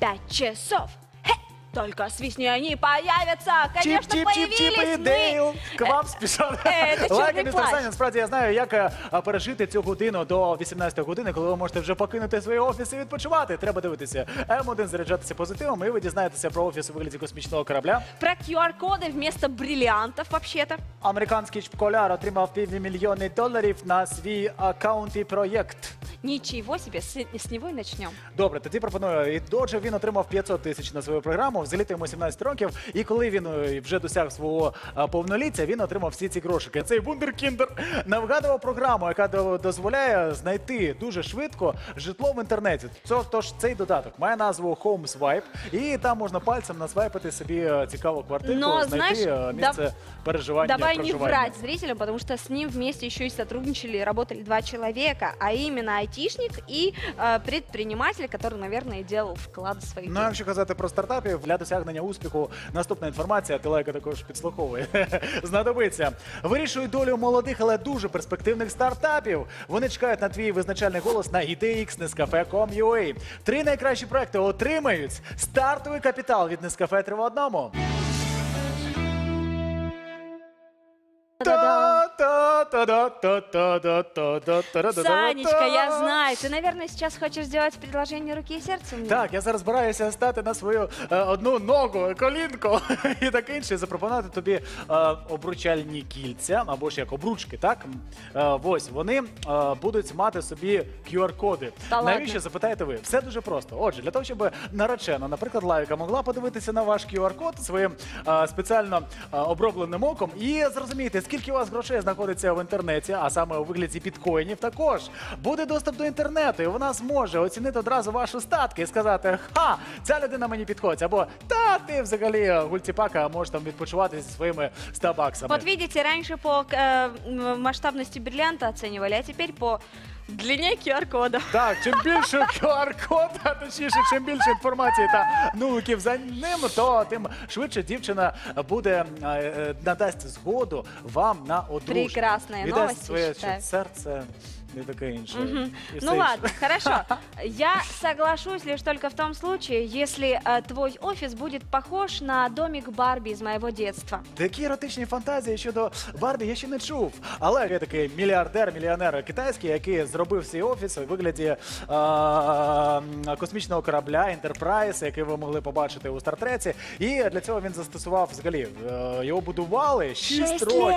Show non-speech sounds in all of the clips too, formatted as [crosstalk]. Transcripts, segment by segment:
batches of Только свистни, они появятся. Конечно, Чіп-чіп-чіп-чіп і появились Дейл. К вам спішов. е, це Лайк, чорний містер плащ. Саня, Насправді я знаю, як е, пережити цю годину до 18 години, коли ви можете вже покинути свої офіси і відпочивати. Треба дивитися М1, заряджатися позитивом, і ви дізнаєтеся про офіс у вигляді космічного корабля. Про QR-коды вместо бриллиантов, вообще-то. Американський школяр отримав півмільйони доларів на свій аккаунт і проєкт. Ничего себе, с, с него и начнем. Добре, тоді пропоную. І Отже, він отримав 500 тисяч на свою програму. Взагалі йому 17 років. І коли він е, вже досяг свого е, повноліття, він отримав всі ці грошики. Цей вундеркіндер навгадував програму, яка до- дозволяє знайти дуже швидко житло в інтернеті. Це тож цей додаток має назву Home Swipe, і там можна пальцем насвайпити собі е, цікаву квартирку, Но, знайти знаешь, е, місце дав- переживання. Давай не проживання. врать зрителям, потому что с ним вместе еще и сотрудничали, и работали два человека, а именно айтишник и э, предприниматель, который, наверное, и делал вклад своих Ну, денег. якщо казати про стартапів, для досягнення успіху наступна інформація, телека також підслуховує. [laughs] Знадобиться. Вирішують долю молодих, але дуже перспективних стартапів. Вони чекають на твій визначальний голос на IDX Nescafe.com.ua. Три найкращі проекти отримають стартовий капітал від Nescafe 3 в одному. Санечка, я знаю, ты, наверное, сейчас хочешь сделать предложение руки и сердца мне. Так, я зараз збираюся стати на свою одну ногу, колінку і таке інше, запропонувати тобі обручальні кільця, або ж як обручки, так? Ось вони будуть мати собі QR-коди. Навіщо запитаєте ви? Все дуже просто. Отже, для того, щоб наречена, наприклад, лайка могла подивитися на ваш QR-код своїм спеціально обробленим оком і зрозуміти, скільки у вас грошей знаходиться в інтернеті, а саме у вигляді біткоїнів. Також буде доступ до інтернету, і вона зможе оцінити одразу ваші статки і сказати: Ха, ця людина мені підходить, або та ти взагалі гультіпака можеш там відпочивати зі своїми 100 баксами. Вот видите, раньше по э, м, масштабности бриллианта оценивали, а теперь по длине QR-кода. Так, чим більше QR-код, а точніше, чим більше інформації та нуликів за ним, то тим швидше дівчина буде е, е, надасть згоду вам на одруження. Прекрасная Віддасть новость, своє я считаю. серце і таке інше. Мгм. І все Ну інше. ладно, хорошо. [laughs] Я соглашусь лишь только в том случае, если э, твой офис будет похож на домик Барби из моего детства. Такі еротичні фантазії щодо Барбі я ще не чув. Але є такий мільярдер, мільйонер китайський, який зробив свій офіс у вигляді е, космічного корабля Enterprise, який ви могли побачити у Стартреці. І для цього він застосував взагалі е, його будували 6 Шесть років. лет.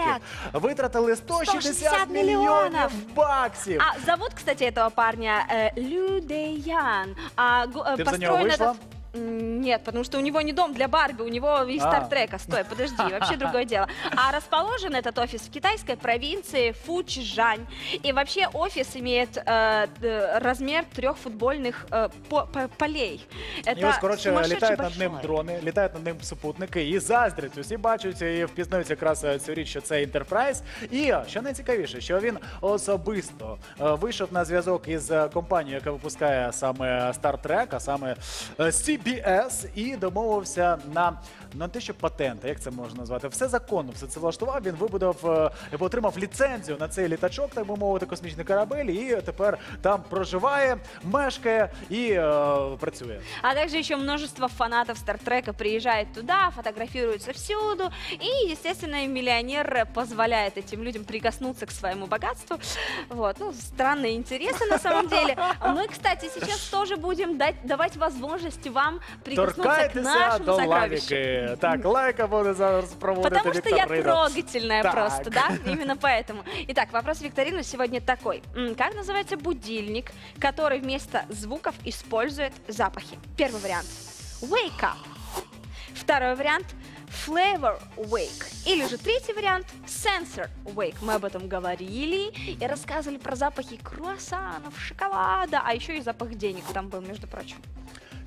Витратили 160, 160 мільйонів мільйонів. баксів. А зовут, кстати, этого парня э, Лю Дэян. А, го- э, Ты бы за него построен вышла? этот- М, Нет, потому что у него не дом для Барби, у него из А. Стартрека. Стой, подожди, [laughs] вообще другое дело. А расположен этот офис в китайской провинции Фучжань. И вообще офис имеет э, д- размер трех футбольных э, по- по- полей. Это І ось, коротше, сумасшедше літають над ним большое. дрони, літають над ним супутники і заздрять. Усі бачать і впізнають якраз е, цю річ, що це Enterprise. І е, що найцікавіше, що він особисто е, вийшов на зв'язок із е, компанією, яка випускає саме Star Trek, а саме е, CBS, і домовився на ну, не те, що патент, а як це можна назвати, все законно, все це влаштував. Він вибудов е, або отримав ліцензію на цей літачок, так би мовити, космічний корабель, і тепер там проживає, мешкає і е, працює. А также еще множество фанатов Стартрека приезжает туда, фотографируются всюду. И, естественно, миллионер позволяет этим людям прикоснуться к своему богатству. Вот, ну, странно и интересно на самом деле. [laughs] Мы, кстати, сейчас тоже будем дать, давать возможность вам прикоснуться к до сокровищу. Так, лайка буде зараз проводити Потому что я трогательная Так. просто, да? Именно поэтому. Итак, вопрос викторины сегодня такой. Как называется будильник, который вместо звуков использует запахи? Первый вариант. Wake up. Второй вариант. Flavor Wake. Или же третий вариант Sensor Wake. Мы об этом говорили и рассказывали про запахи круассанов, шоколада, а еще и запах денег там был, между прочим.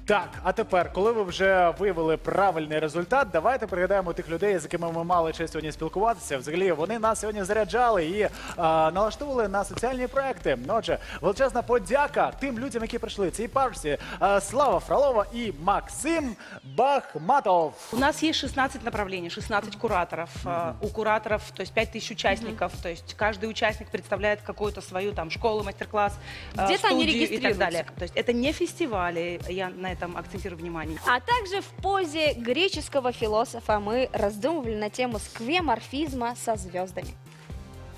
Так, а тепер, коли ви вже виявили правильний результат, давайте пригадаємо тих людей, з якими ми мали честь сьогодні спілкуватися. Взагалі вони нас сьогодні заряджали і а, налаштовували на соціальні проекти. Ну, Отже, величезна подяка тим людям, які прийшли. Цій парсі а, Слава Фролова і Максим Бахматов. У нас есть 16 направлений, 16 кураторов. А, У кураторов, то есть 5000 участников, то есть каждый участник представляет какую-то свою там школу, мастер-класс, а, Где-то они студию и так регистрируются. далее. То есть это не фестивали, я на этом акцентирую внимание. А также в позе греческого философа мы раздумывали на тему сквеморфизма со звездами.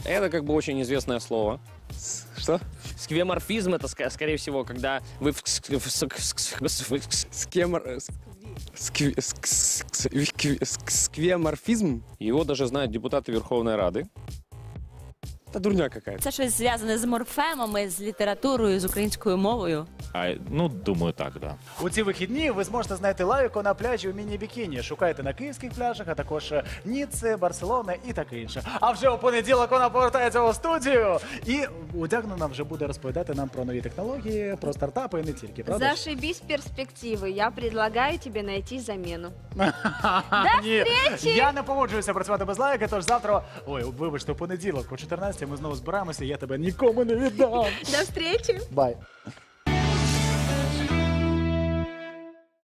Это как бы очень известное слово. Что? Сквеморфизм это, скорее всего, когда вы... в- Скемор... Сквеморфизм? Его даже знают депутаты Верховной Рады. Та дурня какая-то. Це щось зв'язане з морфемами, з літературою, з українською мовою. А, ну, думаю, так, да. У ці вихідні ви зможете знайти лайку на пляжі у міні-бікіні. Шукайте на київських пляжах, а також Ніцце, Барселона і таке інше. А вже у понеділок вона повертається у студію і одягнена вже буде розповідати нам про нові технології, про стартапи і не тільки. Правда? ж? Зашибись перспективы. Я предлагаю тебе найти замену. [laughs] Ні, я не погоджуюся працювати без лайки, тож завтра, ой, вибачте, у понеділок, по 14 ми знову збираємося, я тебе нікому не віддам. До встречи! Бай.